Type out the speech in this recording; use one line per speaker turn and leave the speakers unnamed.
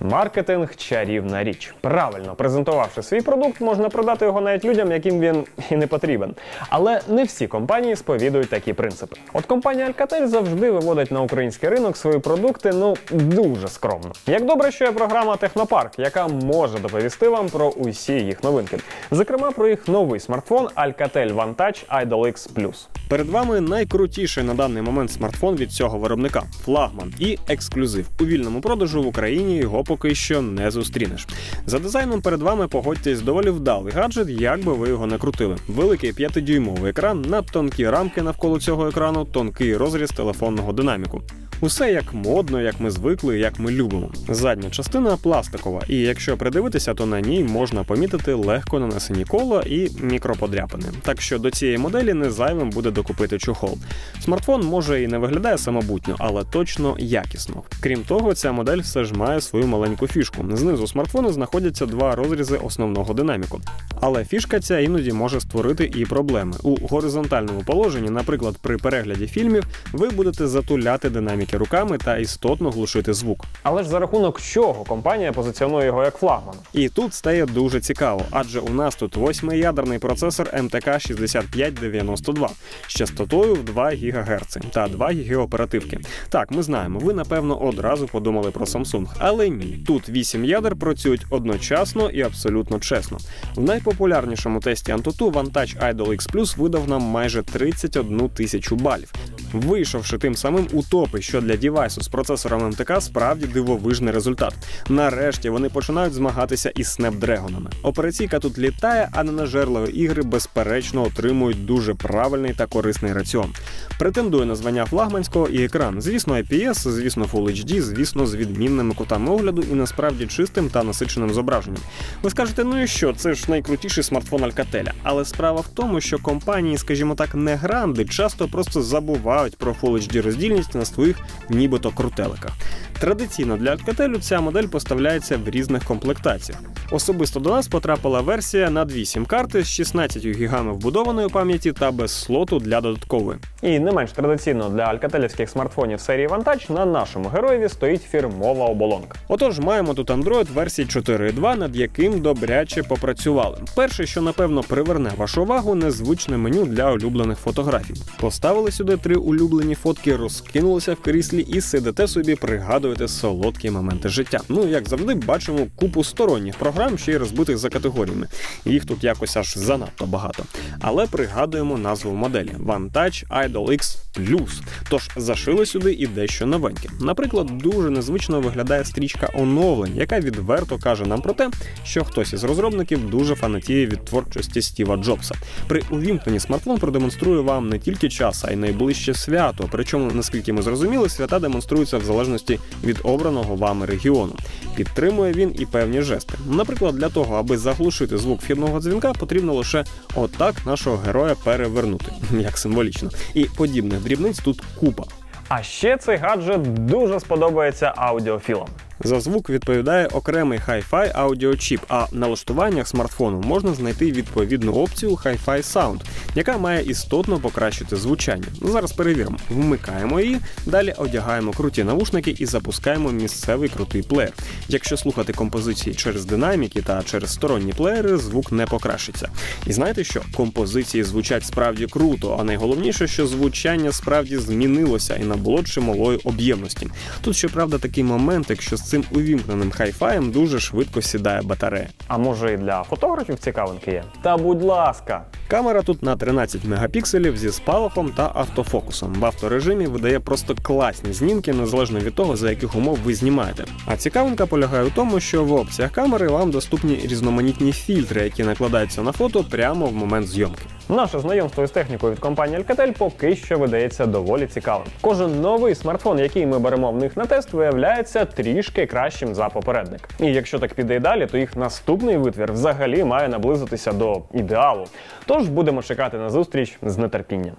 Маркетинг чарівна річ. Правильно презентувавши свій продукт, можна продати його навіть людям, яким він і не потрібен. Але не всі компанії сповідують такі принципи. От компанія Alcatel завжди виводить на український ринок свої продукти ну дуже скромно. Як добре, що є програма Технопарк, яка може доповісти вам про усі їх новинки, зокрема про їх новий смартфон Alcatel One Touch Idol X.
Перед вами найкрутіший на даний момент смартфон від цього виробника флагман і ексклюзив. У вільному продажу в Україні його поки що не зустрінеш. За дизайном перед вами погодьтесь доволі вдалий гаджет, як би ви його не крутили. Великий 5-дюймовий екран, надтонкі рамки навколо цього екрану, тонкий розріз телефонного динаміку. Усе як модно, як ми звикли, як ми любимо. Задня частина пластикова, і якщо придивитися, то на ній можна помітити легко нанесені кола і мікроподряпини. Так що до цієї моделі не зайвим буде докупити чохол. Смартфон може і не виглядає самобутньо, але точно якісно. Крім того, ця модель все ж має свою маленьку фішку. Знизу смартфону знаходяться два розрізи основного динаміку. Але фішка ця іноді може створити і проблеми. У горизонтальному положенні, наприклад, при перегляді фільмів, ви будете затуляти динаміки руками та істотно глушити звук.
Але ж за рахунок чого компанія позиціонує його як флагман?
І тут стає дуже цікаво, адже у нас тут восьмиядерний процесор МТК 6592 з частотою в 2 ГГц та 2 ГБ оперативки. Так, ми знаємо, ви напевно одразу подумали про Samsung, але ні. Тут 8 ядер працюють одночасно і абсолютно чесно. В найпопулярнішому тесті Antutu Vantage Idol X Plus видав нам майже 31 тисячу балів. Вийшовши тим самим у топи, що для дівайсу з процесором МТК справді дивовижний результат. Нарешті вони починають змагатися із снепдрегонами. Операційка тут літає, а ненажерливі ігри безперечно отримують дуже правильний та корисний раціон. Претендує на звання флагманського і екран. Звісно, IPS, звісно, Full HD, звісно, з відмінними кутами огляду і насправді чистим та насиченим зображенням. Ви скажете, ну і що, це ж найкрутіший смартфон Alcatel. Але справа в тому, що компанії, скажімо так, не гранди, часто просто забувають про Full HD роздільність на своїх нібито крутеликах. Традиційно для Alcatel ця модель поставляється в різних комплектаціях. Особисто до нас потрапила версія на 2 сім-карти з 16 гігами вбудованої пам'яті та без слоту для додаткової.
І не менш традиційно для алькателівських смартфонів серії Vantage на нашому героєві стоїть фірмова оболонка.
Отож, маємо тут Android версії 4.2, над яким добряче попрацювали. Перше, що напевно приверне вашу увагу, незвичне меню для улюблених фотографій. Поставили сюди три улюблені фотки, розкинулися в кріслі і сидите собі, пригадуєте солодкі моменти життя. Ну як завжди, бачимо купу сторонніх програм, ще й розбитих за категоріями. Їх тут якось аж занадто багато. Але пригадуємо назву моделі Vantage Idol X. Тож зашили сюди і дещо новеньке. Наприклад, дуже незвично виглядає стрічка оновлень, яка відверто каже нам про те, що хтось із розробників дуже фанатіє від творчості Стіва Джобса. При увімкненні смартфон продемонструє вам не тільки час, а й найближче свято. Причому, наскільки ми зрозуміли, свята демонструються в залежності від обраного вами регіону. Підтримує він і певні жести. Наприклад, для того, аби заглушити звук вхідного дзвінка, потрібно лише отак нашого героя перевернути, як символічно. І подібних дрібниць тут купа.
А ще цей гаджет дуже сподобається аудіофілам.
За звук відповідає окремий Hi-Fi аудіочіп, а в налаштуваннях смартфону можна знайти відповідну опцію Hi-Fi Sound, яка має істотно покращити звучання. Зараз перевіримо. Вмикаємо її, далі одягаємо круті навушники і запускаємо місцевий крутий плеєр. Якщо слухати композиції через динаміки та через сторонні плеєри, звук не покращиться. І знаєте що? Композиції звучать справді круто, а найголовніше, що звучання справді змінилося і набуло чималої об'ємності. Тут, щоправда, такий момент, якщо з цим увімкненим хай-фаєм дуже швидко сідає батарея.
А може і для фотографів цікавинки є? Та будь ласка!
Камера тут на 13 мегапікселів зі спалахом та автофокусом. В авторежимі видає просто класні знімки, незалежно від того, за яких умов ви знімаєте. А цікавинка полягає у тому, що в опціях камери вам доступні різноманітні фільтри, які накладаються на фото прямо в момент зйомки.
Наше знайомство із технікою від компанії Alcatel поки що видається доволі цікавим. Кожен новий смартфон, який ми беремо в них на тест, виявляється трішки кращим за попередник. І якщо так піде і далі, то їх наступний витвір взагалі має наблизитися до ідеалу. Тож будемо чекати на зустріч з нетерпінням.